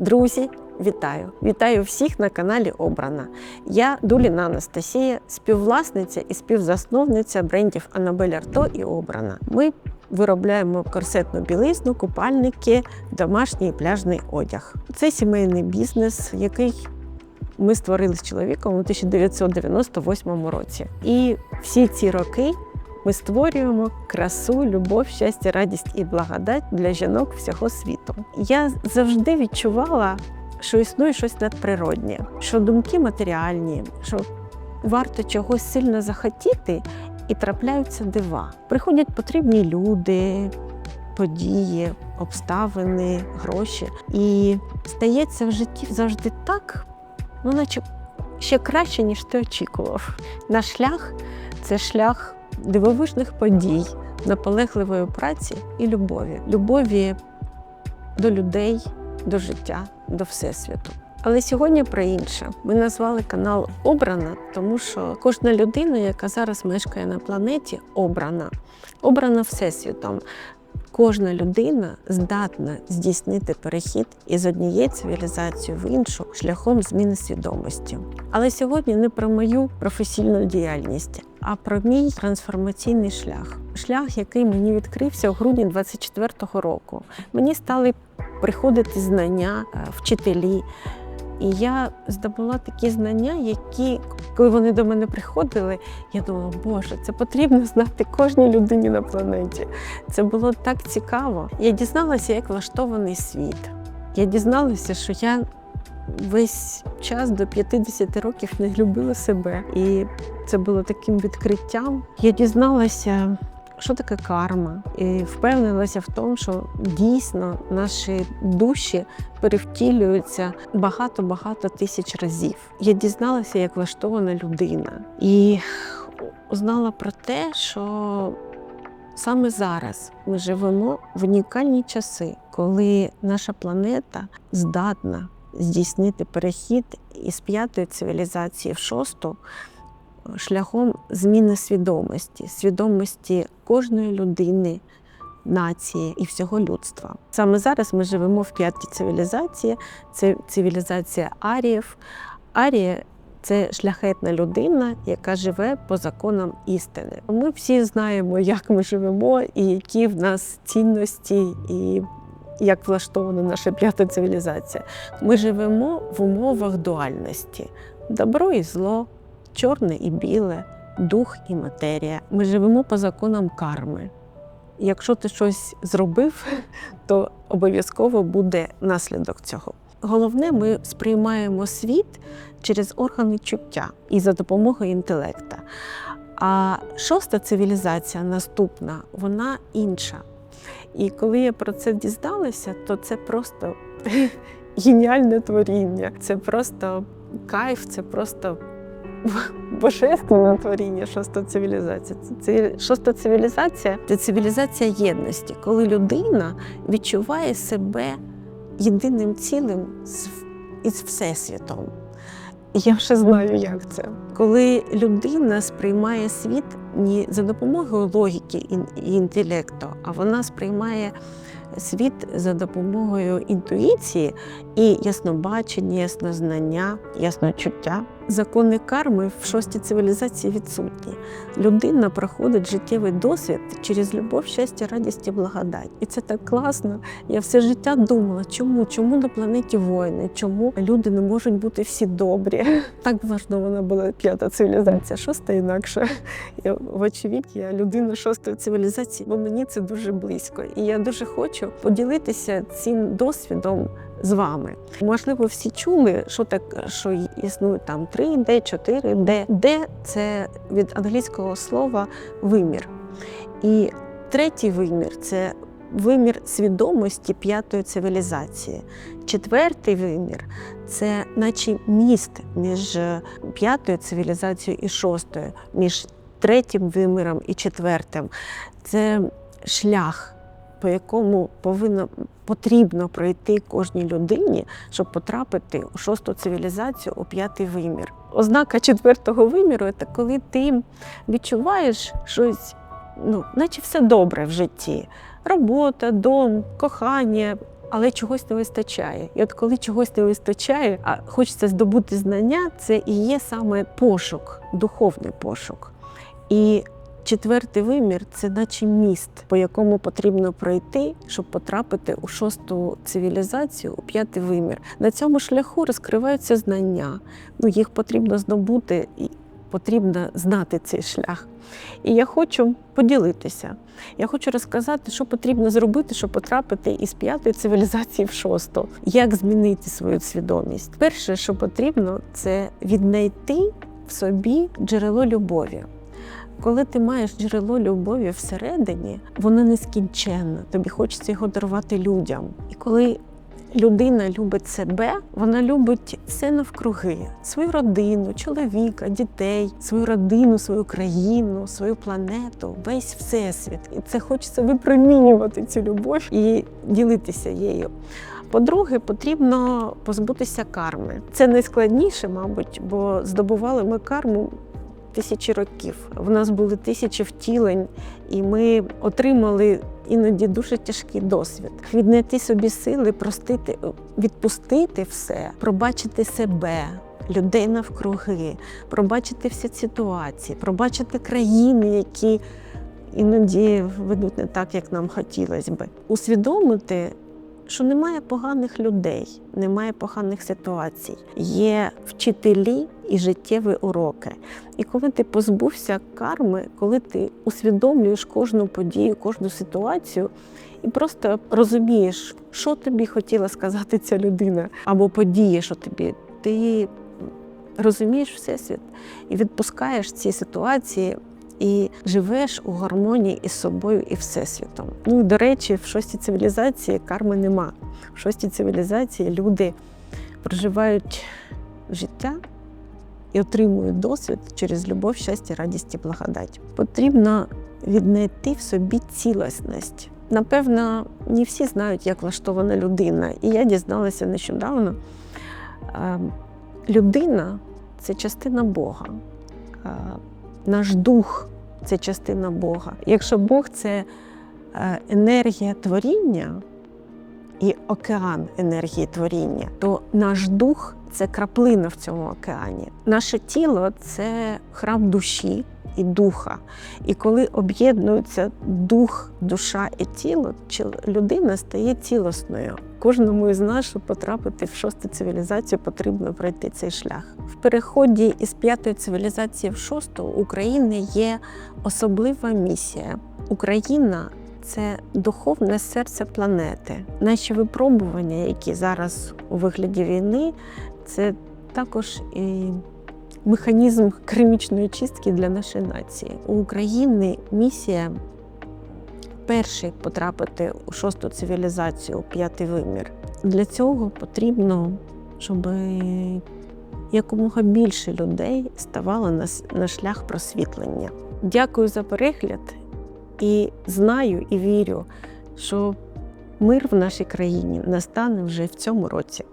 Друзі, вітаю! Вітаю всіх на каналі Обрана. Я Дуліна Анастасія, співвласниця і співзасновниця брендів Анабель Арто і Обрана. Ми виробляємо корсетну білизну, купальники, домашній пляжний одяг. Це сімейний бізнес, який ми створили з чоловіком у 1998 році. І всі ці роки ми створюємо красу, любов, щастя, радість і благодать для жінок всього світу. Я завжди відчувала, що існує щось надприроднє, що думки матеріальні, що варто чогось сильно захотіти, і трапляються дива. Приходять потрібні люди, події, обставини, гроші. І стається в житті завжди так, ну наче ще краще, ніж ти очікував. Наш шлях це шлях дивовижних подій, наполегливої праці і любові. Любові до людей, до життя, до всесвіту. Але сьогодні про інше. Ми назвали канал Обрана, тому що кожна людина, яка зараз мешкає на планеті, обрана, обрана всесвітом. Кожна людина здатна здійснити перехід із однієї цивілізації в іншу шляхом зміни свідомості. Але сьогодні не про мою професійну діяльність, а про мій трансформаційний шлях. Шлях, який мені відкрився у грудні 24-го року. Мені стали приходити знання, е, вчителі. І я здобула такі знання, які, коли вони до мене приходили, я думала, Боже, це потрібно знати кожній людині на планеті. Це було так цікаво. Я дізналася, як влаштований світ. Я дізналася, що я весь час до 50 років не любила себе. І це було таким відкриттям. Я дізналася. Що таке карма? І впевнилася в тому, що дійсно наші душі перевтілюються багато-багато тисяч разів. Я дізналася, як влаштована людина, і узнала про те, що саме зараз ми живемо в унікальні часи, коли наша планета здатна здійснити перехід із п'ятої цивілізації в шосту шляхом зміни свідомості, свідомості кожної людини, нації і всього людства. Саме зараз ми живемо в п'ятій цивілізації, це цивілізація Аріїв. Арія це шляхетна людина, яка живе по законам істини. Ми всі знаємо, як ми живемо, і які в нас цінності, і як влаштована наша п'ята цивілізація. Ми живемо в умовах дуальності: добро і зло чорне і біле, дух і матерія. Ми живемо по законам карми. Якщо ти щось зробив, то обов'язково буде наслідок цього. Головне, ми сприймаємо світ через органи чуття і за допомогою інтелекта. А шоста цивілізація наступна, вона інша. І коли я про це дізналася, то це просто геніальне творіння. Це просто кайф, це просто божественне творіння шоста цивілізація. Це шоста цивілізація це цивілізація єдності, коли людина відчуває себе єдиним цілим із Всесвітом. Я вже знаю, як це. Коли людина сприймає світ не за допомогою логіки і інтелекту, а вона сприймає світ за допомогою інтуїції і яснобачення, яснознання, ясночуття. Закони карми в шостій цивілізації відсутні. Людина проходить життєвий досвід через любов, щастя, радість і благодать. І це так класно. Я все життя думала, чому? Чому на планеті воїни? Чому люди не можуть бути всі добрі? Так влаштована була п'ята цивілізація, шоста інакше. Я, вочевидь, я людина шостої цивілізації, бо мені це дуже близько. І я дуже хочу поділитися цим досвідом з вами. Можливо, всі чули, що так, що існує там 3D, 4D. D – це від англійського слова вимір. І третій вимір це вимір свідомості п'ятої цивілізації. Четвертий вимір це наче міст між п'ятою цивілізацією і шостою, між третім виміром і четвертим. Це шлях по якому повинно потрібно пройти кожній людині, щоб потрапити у шосту цивілізацію, у п'ятий вимір. Ознака четвертого виміру це коли ти відчуваєш щось, ну, наче все добре в житті. Робота, дом, кохання, але чогось не вистачає. І от коли чогось не вистачає, а хочеться здобути знання, це і є саме пошук, духовний пошук. І четвертий вимір це наче міст, по якому потрібно пройти, щоб потрапити у шосту цивілізацію, у п'ятий вимір. На цьому шляху розкриваються знання. Ну, їх потрібно здобути і потрібно знати цей шлях. І я хочу поділитися. Я хочу розказати, що потрібно зробити, щоб потрапити із п'ятої цивілізації в шосту. Як змінити свою свідомість? Перше, що потрібно, це віднайти в собі джерело любові. Коли ти маєш джерело любові всередині, воно нескінченне, тобі хочеться його дарувати людям. І коли людина любить себе, вона любить все навкруги: свою родину, чоловіка, дітей, свою родину, свою країну, свою планету, весь всесвіт. І це хочеться випромінювати цю любов і ділитися її. По-друге, потрібно позбутися карми. Це найскладніше, мабуть, бо здобували ми карму тисячі років. В нас були тисячі втілень, і ми отримали іноді дуже тяжкий досвід. Віднайти собі сили, простити, відпустити все, пробачити себе. Людей навкруги, пробачити всі ситуації, пробачити країни, які іноді ведуть не так, як нам хотілося би. Усвідомити, що немає поганих людей, немає поганих ситуацій. Є вчителі і життєві уроки. І коли ти позбувся карми, коли ти усвідомлюєш кожну подію, кожну ситуацію, і просто розумієш, що тобі хотіла сказати ця людина, або подія, що тобі, ти розумієш всесвіт і відпускаєш ці ситуації. І живеш у гармонії із собою і всесвітом. Ну до речі, в шостій цивілізації карми нема. В шостій цивілізації люди проживають життя і отримують досвід через любов, щастя, радість і благодать. Потрібно віднайти в собі цілісність. Напевно, не всі знають, як влаштована людина. І я дізналася нещодавно. е, Людина це частина Бога. Наш дух це частина Бога. Якщо Бог це е, енергія творіння і океан енергії творіння, то наш дух це краплина в цьому океані. Наше тіло це храм душі і духа. І коли об'єднуються дух, душа і тіло, людина стає цілісною. Кожному із нас, щоб потрапити в шосту цивілізацію, потрібно пройти цей шлях. В переході із п'ятої цивілізації в шосту у України є особлива місія. Україна це духовне серце планети. Наші випробування, які зараз у вигляді війни, це також і механізм кермічної чистки для нашої нації. У України місія перший потрапити у шосту цивілізацію, у п'ятий вимір. Для цього потрібно, щоб якомога більше людей ставало на, на шлях просвітлення. Дякую за перегляд і знаю і вірю, що мир в нашій країні настане вже в цьому році.